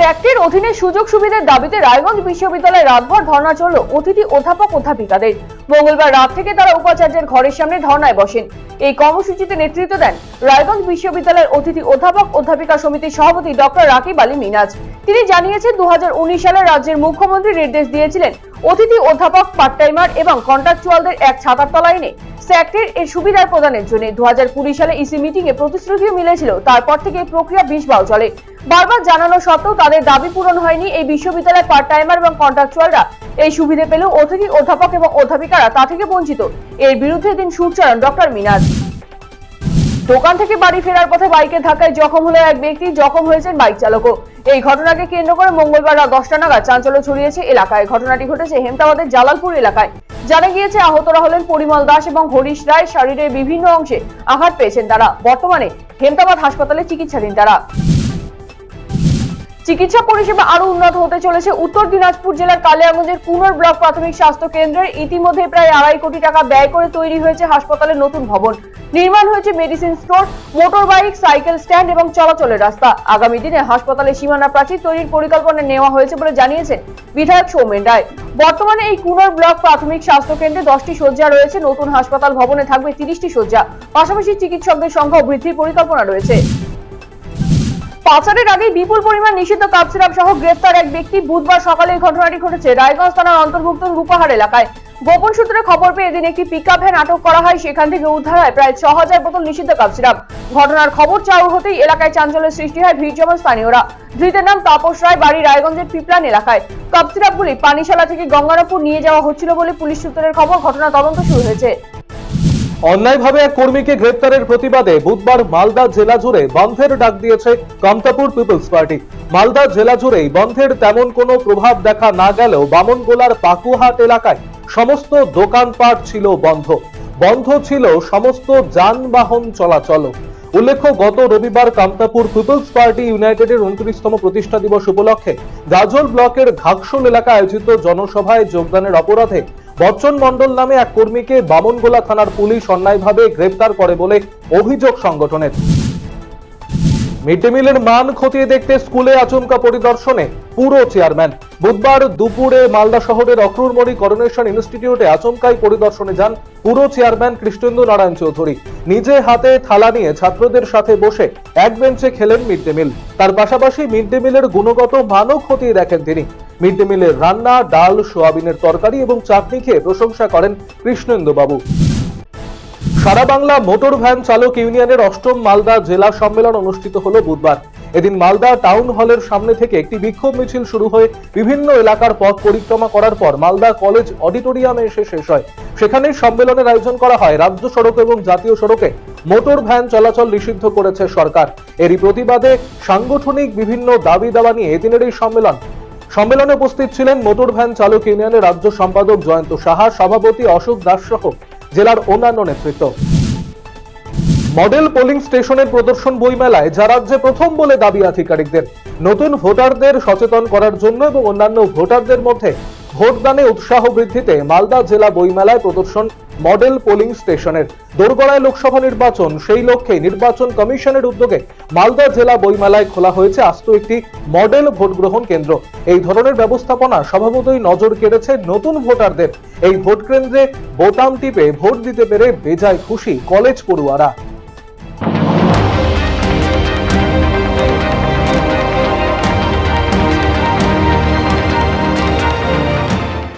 অধীনে সুযোগ সুবিধার দাবিতে রায়গঞ্জ বিশ্ববিদ্যালয়ে রাতভর ধর্ণা চলল অতিথি অধ্যাপক অধ্যাপিকাদের। মঙ্গলবার রাত থেকে তারা উপাচার্যের ঘরের সামনে ধর্ণায় বসেন। এই কর্মসূচিতে নেতৃত্ব দেন রায়গঞ্জ বিশ্ববিদ্যালয়ের অতিথি অধ্যাপক অধ্যাপিকা সমিতির সভাপতি ডক্টর রাকিব আলী মিনাজ। তিনি জানিয়েছেন দু হাজার উনিশ সালে রাজ্যের মুখ্যমন্ত্রী নির্দেশ দিয়েছিলেন অতিথি অধ্যাপক পার্ট টাইমার এবং কন্ট্রাকচুয়ালদের এক ছাতার তলায় এনে স্যাক্টের এর সুবিধার প্রদানের জন্য। দু হাজার কুড়ি সালে ইসি মিটিং এ প্রতিশ্রুতিও মিলেছিল। তারপর থেকে এই প্রক্রিয়া বিষ বাও চলে। বারবার জানানো সত্ত্বেও তাদের দাবি পূরণ হয়নি। এই বিশ্ববিদ্যালয়ের পার্ট টাইমার এবং কন্ট্রাকচুয়ালরা এই সুবিধে পেলেও অতিথি অধ্যাপক এবং অধ্যাপিকারা তা থেকে বঞ্চিত। এর বিরুদ্ধে দিন সুর চড়ান ডক্টর মিনাজ। দোকান থেকে বাড়ি ফেরার পথে বাইকের ধাক্কায় জখম হলো এক ব্যক্তি, জখম হয়েছেন বাইক চালকও। এই ঘটনাকে কেন্দ্র করে মঙ্গলবার রাত দশটা নাগাদ চাঞ্চল্য ছড়িয়েছে এলাকায়। ঘটনাটি ঘটেছে হেমতাবাদের জালালপুর এলাকায়। জানা গিয়েছে, আহতরা হলেন পরিমল দাস এবং হরিশ রায়। শরীরের বিভিন্ন অংশে আঘাত পেয়েছেন তারা। বর্তমানে হেমতাবাদ হাসপাতালে চিকিৎসাধীন তারা। চিকিৎসা পরিষেবা আরও উন্নত হতে চলেছে। উত্তর দিনাজপুর জেলার কালিয়াগঞ্জের কুনোর ব্লক প্রাথমিক স্বাস্থ্য কেন্দ্রের ইতিমধ্যে প্রায় আড়াই কোটি টাকা ব্যয় করে তৈরি হয়েছে হাসপাতালের নতুন ভবন। নির্মাণ হয়েছে medicine store motor bike cycle stand এবং চলাচলের রাস্তা। আগামী দিনে হাসপাতালে সীমানা প্রাচীর তৈরির পরিকল্পনা নেওয়া হয়েছে বলে জানিয়েছেন বিধায়ক সৌমেন রায়। বর্তমানে এই কুনোর ব্লক প্রাথমিক স্বাস্থ্য কেন্দ্রে দশটি শয্যা রয়েছে। নতুন হাসপাতাল ভবনে থাকবে তিরিশটি শয্যা। পাশাপাশি চিকিৎসকদের সংখ্যা বৃদ্ধির পরিকল্পনা রয়েছে। পাচারের আগে বিপুল পরিমাণ নিষিদ্ধ কাপ সিরাপ সহ গ্রেফতার এক ব্যক্তি। বুধবার সকালে এই ঘটনাটি ঘটেছে রায়গঞ্জ থানার অন্তর্ভুক্ত রূপাহার এলাকায়। গোপন সূত্রে খবর পেয়ে এদিন একটি পিকআপ ভ্যান আটক করা হয়, সেখান থেকে উদ্ধার হয় প্রায় ছ হাজার বোতল নিষিদ্ধ কাপ সিরাপ ঘটনার খবর চাউর হতেই এলাকায় চাঞ্চল্যের সৃষ্টি হয় ভিড় জমান স্থানীয়রা। ধৃতের নাম তাপস রায়, বাড়ি রায়গঞ্জের পিপলান এলাকায়। কাপ সিরাপগুলি পানিশালা থেকে গঙ্গারামপুর নিয়ে যাওয়া হচ্ছিল বলে পুলিশ সূত্রের খবর ঘটনা তদন্ত শুরু হয়েছে। অন্যায়ভাবে এক কর্মীকে গ্রেপ্তারের প্রতিবাদে বুধবার মালদা জেলা জুড়ে বন্ধের ডাক দিয়েছে কামতাপুর পিপলস পার্টি। মালদা জেলা জুড়েই বন্ধের তেমন কোনো প্রভাব দেখা না গেলেও বামনগোলার পাকুহাট এলাকায় সমস্ত দোকানপাট ছিল বন্ধ। বন্ধ ছিল সমস্ত যানবাহন চলাচল। উল্লেখ্য, গত রবিবার কামতাপুর পিপলস পার্টি ইউনাইটেডের উনত্রিশতম প্রতিষ্ঠা দিবস উপলক্ষে গাজল ব্লকের ঘাকশোল এলাকায় আয়োজিত জনসভায় যোগদানের অপরাধে বচ্চন মণ্ডল নামে এক কর্মীকে বামনগোলা থানার পুলিশ অন্যায়ভাবে গ্রেপ্তার করে বলে অভিযোগ সংগঠনের। মিড ডে মিলের মান খতিয়ে দেখতে স্কুলে আচমকা পরিদর্শনে পুরো চেয়ারম্যান। বুধবার দুপুরে মালদা শহরের অক্রুরমণি করোনেশন ইনস্টিটিউটে আচমকাই পরিদর্শনে যান পুরো চেয়ারম্যান কৃষ্ণেন্দু নারায়ণ চৌধুরী। নিজে হাতে থালা নিয়ে ছাত্রদের সাথে বসে এক বেঞ্চে খেলেন মিড ডে মিল। তার পাশাপাশি মিড ডে মিলের গুণগত মানও খতিয়ে দেখেন তিনি। মিড ডে মিলের রান্না, ডাল, সোয়াবিনের তরকারি এবং চাটনি খেয়ে প্রশংসা করেন কৃষ্ণেন্দু বাবু সারা বাংলা মোটর ভ্যান চালক ইউনিয়নের অষ্টম মালদা জেলা সম্মেলন অনুষ্ঠিত হলো বুধবার। এদিন মালদা টাউন হলের সামনে থেকে একটি বিক্ষোভ মিছিল শুরু হয়ে বিভিন্ন এলাকার পথ পরিক্রমা করার পর মালদা কলেজ অডিটোরিয়ামে এসে শেষ হয়। সেখানে সম্মেলনের আয়োজন করা হয় রাজ্য সড়ক এবং জাতীয় সড়কে। মোটর ভ্যান চলাচল নিষিদ্ধ করেছে সরকার। এরই প্রতিবাদে সাংগঠনিক বিভিন্ন দাবি দাবা নিয়ে এদিনের এই সম্মেলন সম্মেলনে উপস্থিত ছিলেন মোটর ভ্যান চালক ইউনিয়নের রাজ্য সম্পাদক জয়ন্ত সাহা, সভাপতি অশোক দাস সহ জেলার অন্যান্য নেতৃত্ব। মডেল পোলিং স্টেশনের প্রদর্শন বইমেলায় যা রাজ্যে প্রথম বলে দাবি আধিকারিকদের। নতুন ভোটারদের সচেতন করার জন্য এবং অন্যান্য ভোটারদের মধ্যে ভোটদানে উৎসাহ বৃদ্ধিতে মালদা জেলা বইমেলায় প্রদর্শন মডেল পোলিং স্টেশনের। দোরগড়ায় লোকসভা নির্বাচন, সেই লক্ষ্যে নির্বাচন কমিশনের উদ্যোগে মালদা জেলা বইমেলায় খোলা হয়েছে আস্ত একটি মডেল ভোট গ্রহণ কেন্দ্র। এই ধরনের ব্যবস্থাপনা স্বভাবতই নজর কেড়েছে নতুন ভোটারদের। এই ভোট কেন্দ্রে বোতাম টিপে ভোট দিতে পেরে বেজায় খুশি কলেজ পড়ুয়ারা।